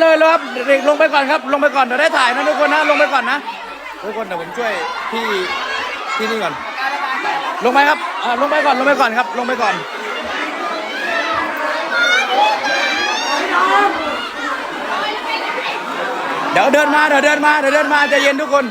เลยเลยครับเด็กลงไปก่อนครับ ลงไปก่อนเดี๋ยวได้ถ่ายนะทุกคนนะลงไปก่อนนะทุกคนเดี๋ยวผมช่วยพี่พี่นี่ก่อน ลงไปครับอ่าลงไปก่อนลงไปก่อนครับ ลงไปก่อนเดี๋ยวเดินมาเดี๋ยวเดินมาเดี๋ยวเดินมาใจเย็นทุกคน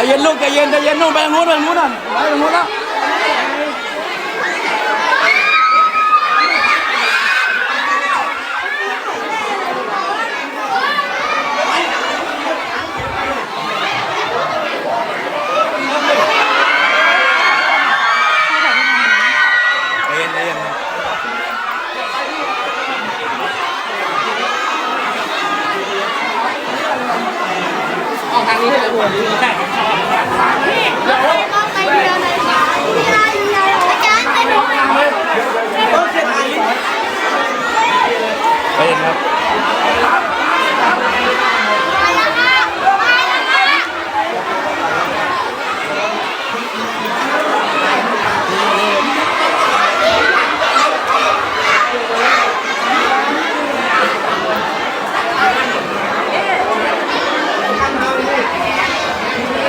ใจเย็นลูกใจเย็นใจเย็นนู่นไปทางนู้นไปทางนู้นน่ะไปทางนู้นแล้วใจเย็นใจเย็น ออกทางนี้ให้เลยคุณใช่ใจเย็นครับ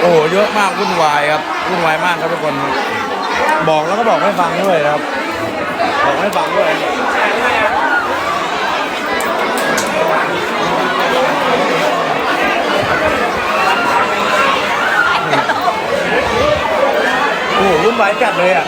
โอ้โหเยอะมากวุ่นวายครับวุ่นวายมากครับทุกคน บอกแล้วก็บอกให้ฟังด้วยครับ บอกให้ฟังด้วยโอ้โหวุ่นวายจัดเลยอะ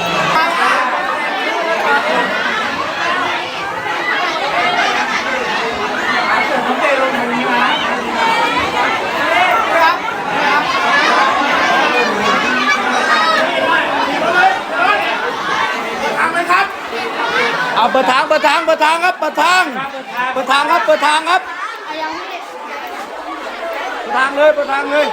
เอาเปิดทางเปิดทางเปิดทางครับเปิดทางเปิดทางครับเปิดทางครับเปิดทางเลยเปิดทางเลย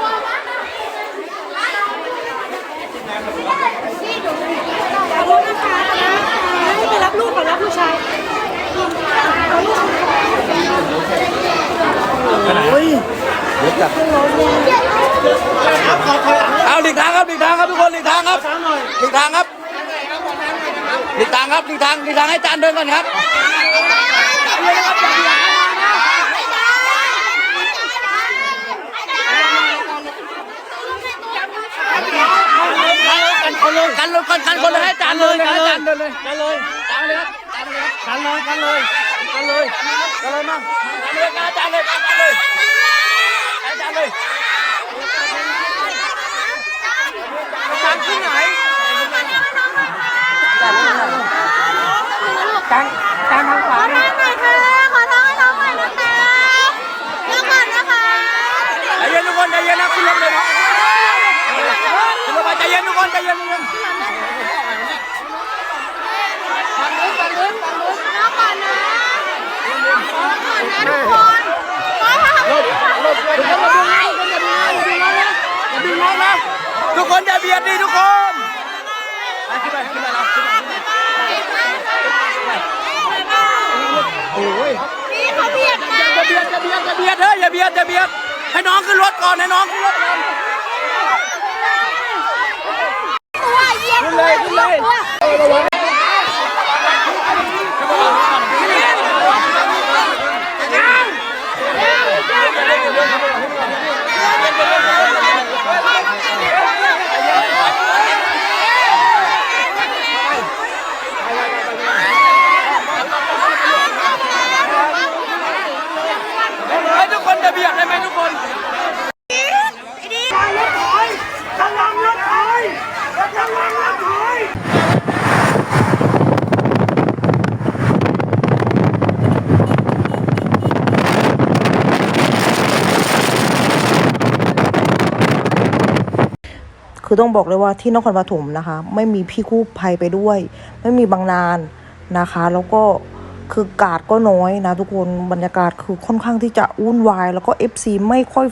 ไปรับลูกก่อนรับลูกชายเฮ้ยเดี๋ยวจับเอาหลีกทางครับหลีกทางครับทุกคนหลีกทางครับหลีกทางครับ หลีทางครับหลีทางหลีทางให้จานเดินก่อนครับกันคนเลยกันเลยกันคนเลยให้จานเลยให้จานเดินเลยกันเลยจานเลยครันเลยครับกันเลยกันเลยกันเลยกันเลยมั่งกันเลยกันอาจารย์เลยกันอาจารย์เลยอาจารย์เลย จานที่ไหน จานจานทางขวาขอทางหน่อยค่ะ ขอทางให้น้องหน่อยนะคะเดี๋ยวก่อนนะคะใจเย็นทุกคนใจเย็นนะขึ้นรถเลยนะขึ้นรถไปใจเย็นทุกคนใจเย็นทุกคนน้องก่อนนะน้องก่อนนะทุกคนขอทางรถรถทุกคนมาดูนะอย่าดึงน้องนะทุกคนอย่าเบียดดิทุกคนไปขึ้นไปขึ้นไปเราขึ้นไปโอ้ย พี่เขาเบียดมา อย่าเบียดอย่าเบียดอย่า เบียดอย่าเบียดให้น้องขึ้นรถก่อนให้น้องขึ้นรถก่อนตัวเบียบขึ้นเลยขึ้นเลย ให้ทุกคนจะเบียดได้ไหมทุกคน คือต้องบอกเลยว่าที่นครปฐมนะคะ ไม่มีพี่กู้ภัยไปด้วย ไม่มีบางนานนะคะ แล้วก็คือกาดก็น้อยนะทุกคนบรรยากาศคือค่อนข้างที่จะวุ่นวาย แล้วก็ FC ไม่ค่อย